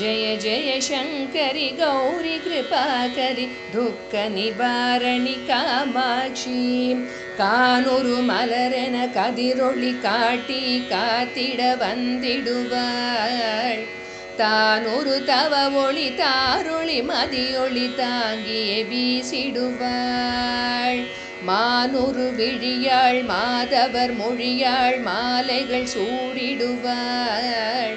ஜய ஜய சங்கரி கௌரி கிருபாகரி துக்க நிவாரணி காமாட்சி கானூரு மலரென கதிரொளி காட்டி காத்திட வந்திடுவாள் தானொரு தவ ஒளி தாரொளி மதியொளி தாங்கியே வீசிடுவாள்। மானொரு விழியாள் மாதவர் மொழியாள் மாலைகள் சூடிடுவாள்।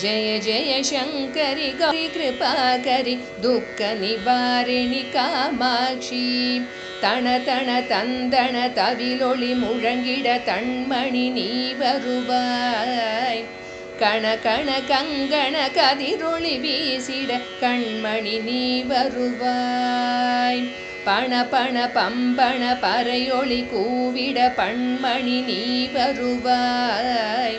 ஜய ஜய சங்கரி கௌரி கிருபாகரி துக்க நிவாரிணி காமாட்சி. தண தன தந்தன தவிலொளி முழங்கிட தண்மணி நீ வருவாய். கண கண கங்கண கதிரொளி வீசிட கண்மணி நீ வருவாய். பண பண பம்பண பறையொளி கூவிட பண்மணி நீ வருவாய்.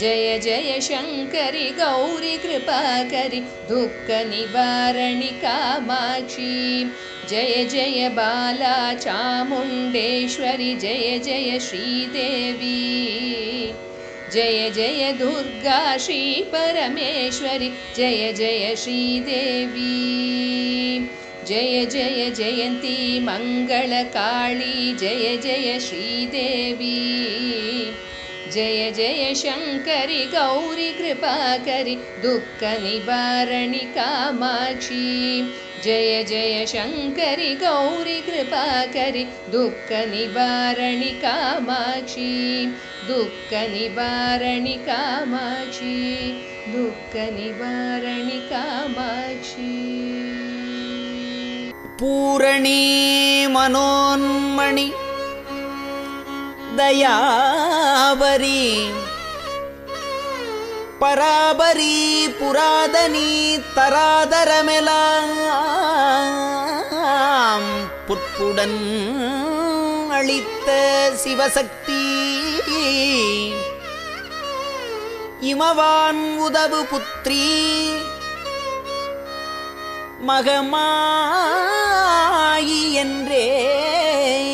जय जय शङ्करि गौरि कृपाकरि दुःखनिवारणि दुःखनिवारणिकामाची जय जय बाला चामुण्डेश्वरि जय जय श्रीदेवी। जय जय दुर्गा श्रीपरमेश्वरि जय जय श्रीदेवी। जय जय जयन्ती मङ्गलकाळी जय जय श्रीदेवी। जय जय शङ्करि गौरि कृपाकरि दुःखनिवारणि निबारणी जय जय शङ्करि गौरि कृपाकरि दुःखनिवारणि निबारणी दुःखनिवारणि दुख दुःखनिवारणि कामा दुःख मनोन्मणि தயாபரி பராபரி புராதனி தராதரமெலாம் புட்புடன் அளித்த சிவசக்தி. இமவான் உதவு புத்திரி. மகமாயி என்றே.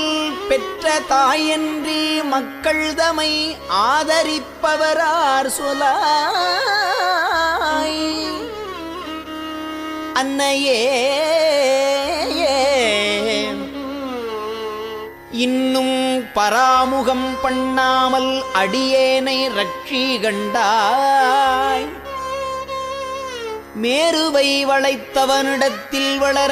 பெற்ற தாயன்றி மக்கள் தமை ஆதரிப்பவரார் சொலாய். அன்னையே இன்னும் பராமுகம் பண்ணாமல் அடியேனை ரட்சி கண்டாய். மேருவை வளைத்தவனிடத்தில் வளர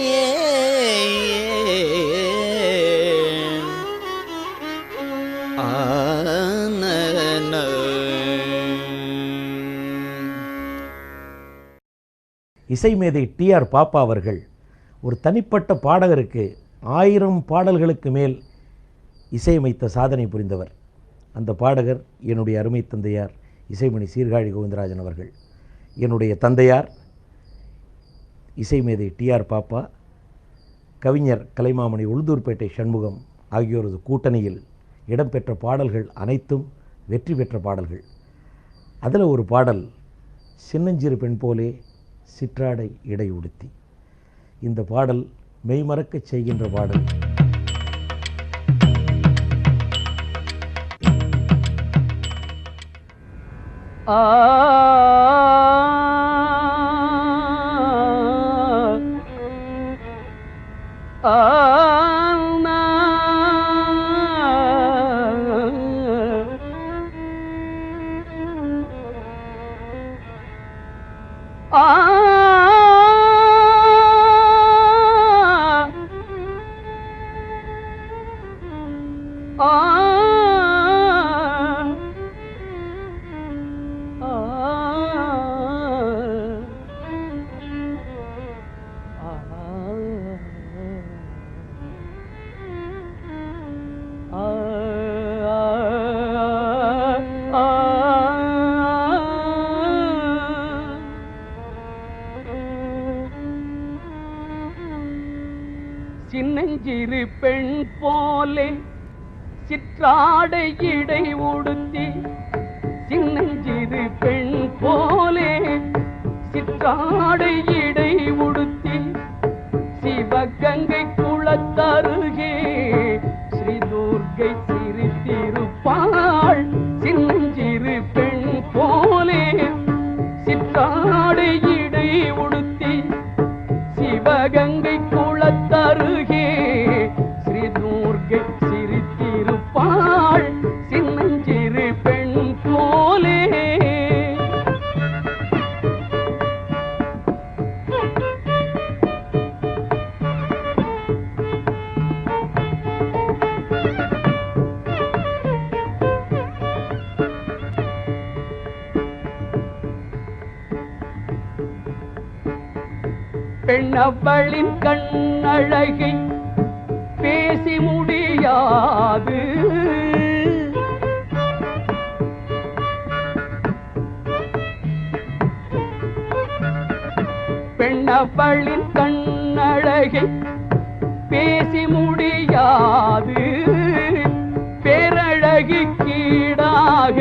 இசைமேதை டிஆர் பாப்பா அவர்கள் ஒரு தனிப்பட்ட பாடகருக்கு ஆயிரம் பாடல்களுக்கு மேல் இசையமைத்த சாதனை புரிந்தவர். அந்த பாடகர் என்னுடைய அருமை தந்தையார் இசைமணி சீர்காழி கோவிந்தராஜன் அவர்கள். என்னுடைய தந்தையார் இசைமேதை டிஆர் பாப்பா கவிஞர் கலைமாமணி உளுந்தூர்பேட்டை சண்முகம் ஆகியோரது கூட்டணியில் இடம்பெற்ற பாடல்கள் அனைத்தும் வெற்றி பெற்ற பாடல்கள். அதில் ஒரு பாடல் சின்னஞ்சிறு பெண் போலே சிற்றாடை இடை உடுத்தி. இந்த பாடல் மெய்மறக்கச் செய்கின்ற பாடல். சின்னஞ்சிறு பெண் போலே சிற்றாடை இடை உடுத்தி சின்னஞ்சிறு பெண் போலே சிற்றாடை பெண்ணவளின் கண்ணழகை பேசி முடியாது. பெண்ணவளின் கண்ணழகை பேசி முடியாது. பேரழகி கீடாக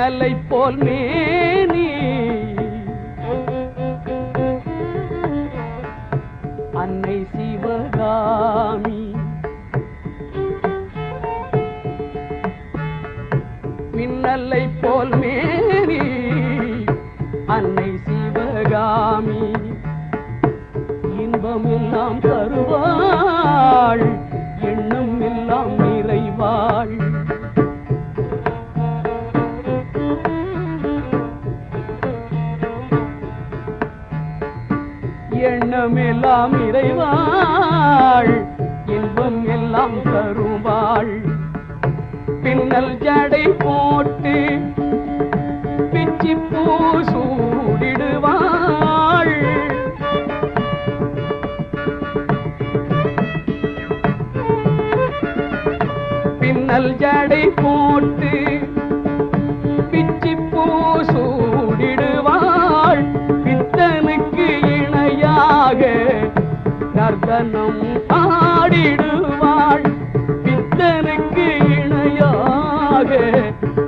மின்னலை போல் மேனி. அன்னை சிவகாமி. மின்னலை போல் மேனி. அன்னை சிவகாமி. இன்பம் எல்லாம் எண்ணம் எல்லாம் இறைவாள் இன்பம் எல்லாம் தருவாள். பின்னல் ஜடை போட்டு பிச்சி பூ சூடிடுவாள். பின்னல் ஜடை போட்டு நடனம் ஆடிடுவாள் பித்தனுக்கு இணையாக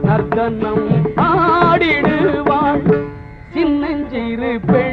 நர்த்தனம் ஆடிடுவாள் சின்னஞ்சிறு பெண்